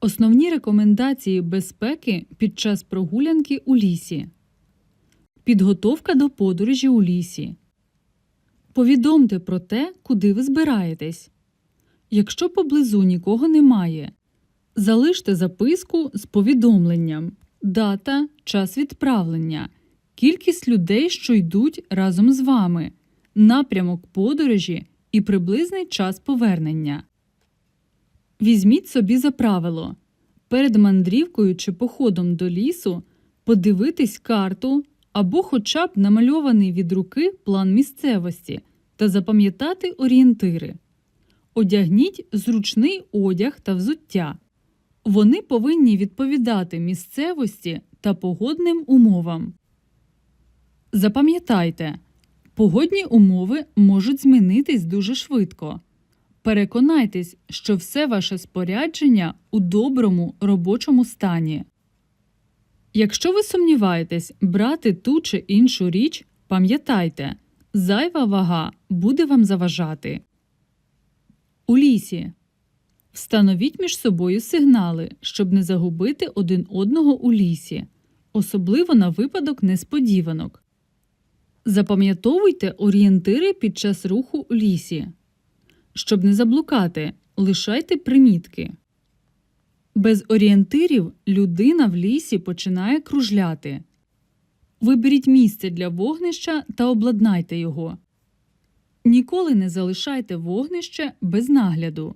Основні рекомендації безпеки під час прогулянки у лісі. Підготовка до подорожі у лісі. Повідомте про те, куди ви збираєтесь. Якщо поблизу нікого немає, залиште записку з повідомленням, дата, час відправлення, кількість людей, що йдуть разом з вами, напрямок подорожі і приблизний час повернення. Візьміть собі за правило перед мандрівкою чи походом до лісу подивитись карту або хоча б намальований від руки план місцевості та запам'ятати орієнтири. Одягніть зручний одяг та взуття. Вони повинні відповідати місцевості та погодним умовам. Запам'ятайте, погодні умови можуть змінитись дуже швидко. Переконайтесь, що все ваше спорядження у доброму робочому стані. Якщо ви сумніваєтесь брати ту чи іншу річ, пам'ятайте, зайва вага буде вам заважати. У лісі. Встановіть між собою сигнали, щоб не загубити один одного у лісі, особливо на випадок несподіванок. Запам'ятовуйте орієнтири під час руху у лісі. Щоб не заблукати, лишайте примітки. Без орієнтирів людина в лісі починає кружляти. Виберіть місце для вогнища та обладнайте його. Ніколи не залишайте вогнище без нагляду.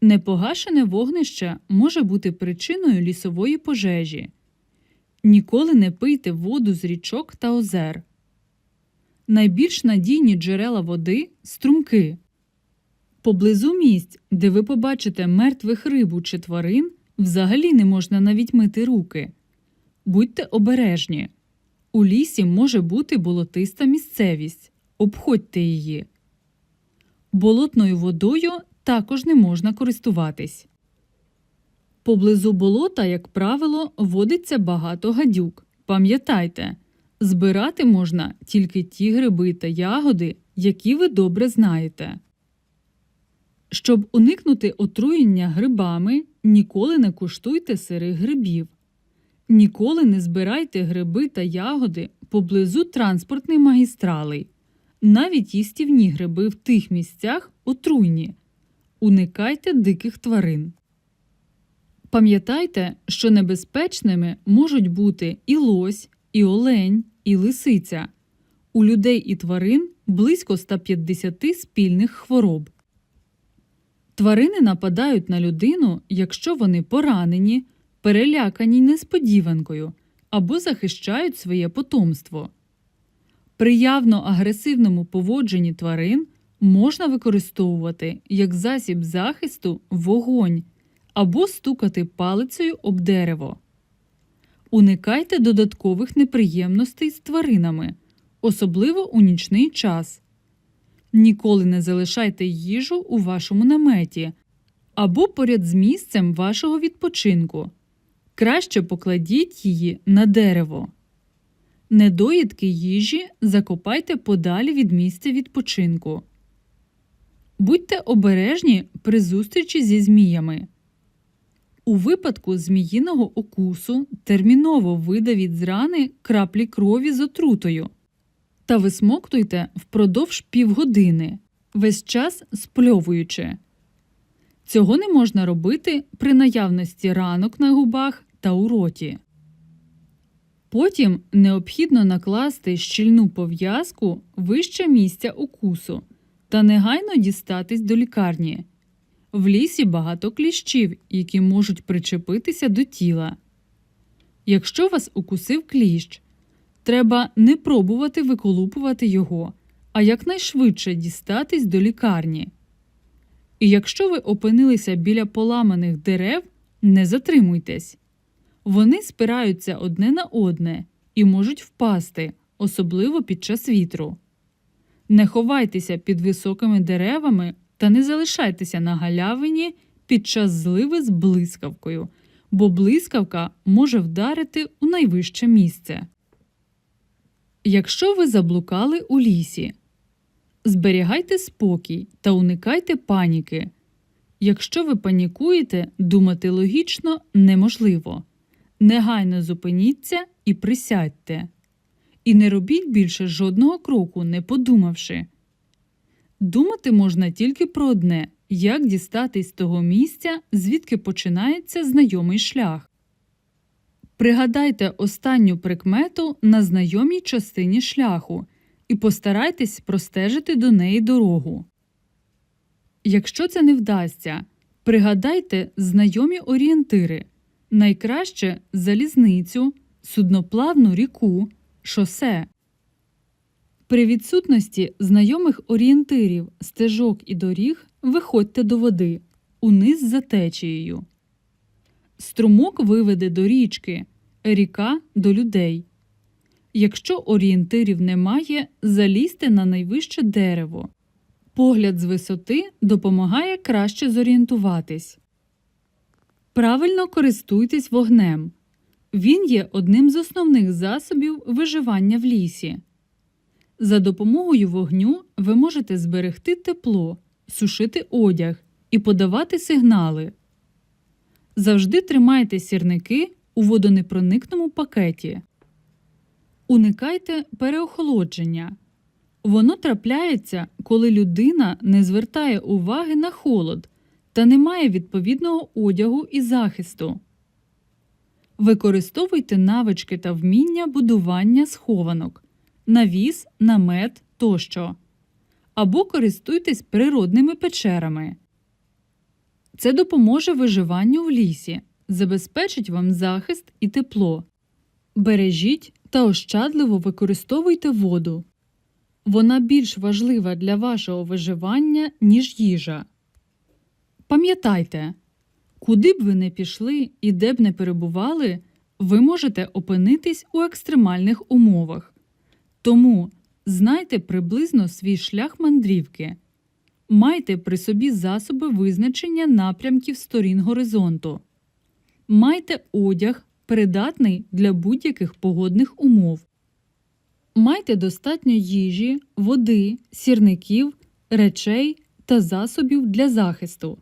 Непогашене вогнище може бути причиною лісової пожежі. Ніколи не пийте воду з річок та озер. Найбільш надійні джерела води струмки. Поблизу місць, де ви побачите мертвих рибу чи тварин, взагалі не можна навіть мити руки. Будьте обережні. У лісі може бути болотиста місцевість. Обходьте її. Болотною водою також не можна користуватись. Поблизу болота, як правило, водиться багато гадюк. Пам'ятайте, збирати можна тільки ті гриби та ягоди, які ви добре знаєте. Щоб уникнути отруєння грибами, ніколи не куштуйте сирих грибів. Ніколи не збирайте гриби та ягоди поблизу транспортних магістралей. Навіть їстівні гриби в тих місцях отруйні. Уникайте диких тварин. Пам'ятайте, що небезпечними можуть бути і лось, і олень, і лисиця. У людей і тварин близько 150 спільних хвороб. Тварини нападають на людину, якщо вони поранені, перелякані несподіванкою або захищають своє потомство. При явно агресивному поводженні тварин можна використовувати як засіб захисту вогонь або стукати палицею об дерево. Уникайте додаткових неприємностей з тваринами, особливо у нічний час. Ніколи не залишайте їжу у вашому наметі або поряд з місцем вашого відпочинку. Краще покладіть її на дерево. Недоїдки їжі закопайте подалі від місця відпочинку. Будьте обережні при зустрічі зі зміями. У випадку зміїного окусу терміново видавіть з рани краплі крові з отрутою та висмоктуйте впродовж півгодини, весь час спльовуючи. Цього не можна робити при наявності ранок на губах та у роті. Потім необхідно накласти щільну пов'язку вище місця укусу та негайно дістатись до лікарні. В лісі багато кліщів, які можуть причепитися до тіла. Якщо вас укусив кліщ, треба не пробувати виколупувати його, а якнайшвидше дістатись до лікарні. І якщо ви опинилися біля поламаних дерев, не затримуйтесь. Вони спираються одне на одне і можуть впасти, особливо під час вітру. Не ховайтеся під високими деревами та не залишайтеся на галявині під час зливи з блискавкою, бо блискавка може вдарити у найвище місце. Якщо ви заблукали у лісі, зберігайте спокій та уникайте паніки. Якщо ви панікуєте, думати логічно неможливо. Негайно зупиніться і присядьте. І не робіть більше жодного кроку, не подумавши. Думати можна тільки про одне як дістатись того місця, звідки починається знайомий шлях. Пригадайте останню прикмету на знайомій частині шляху і постарайтесь простежити до неї дорогу. Якщо це не вдасться, пригадайте знайомі орієнтири найкраще залізницю, судноплавну ріку, шосе. При відсутності знайомих орієнтирів, стежок і доріг виходьте до води униз за течією. Струмок виведе до річки, ріка до людей. Якщо орієнтирів немає, залізьте на найвище дерево. Погляд з висоти допомагає краще зорієнтуватись. Правильно користуйтесь вогнем. Він є одним з основних засобів виживання в лісі. За допомогою вогню ви можете зберегти тепло, сушити одяг і подавати сигнали. Завжди тримайте сірники у водонепроникному пакеті. Уникайте переохолодження. Воно трапляється, коли людина не звертає уваги на холод та не має відповідного одягу і захисту. Використовуйте навички та вміння будування схованок, навіс, намет тощо. Або користуйтесь природними печерами. Це допоможе виживанню в лісі, забезпечить вам захист і тепло. Бережіть та ощадливо використовуйте воду. Вона більш важлива для вашого виживання, ніж їжа. Пам'ятайте, куди б ви не пішли і де б не перебували, ви можете опинитись у екстремальних умовах. Тому знайте приблизно свій шлях мандрівки. Майте при собі засоби визначення напрямків сторін горизонту. Майте одяг, придатний для будь-яких погодних умов. Майте достатньо їжі, води, сірників, речей та засобів для захисту.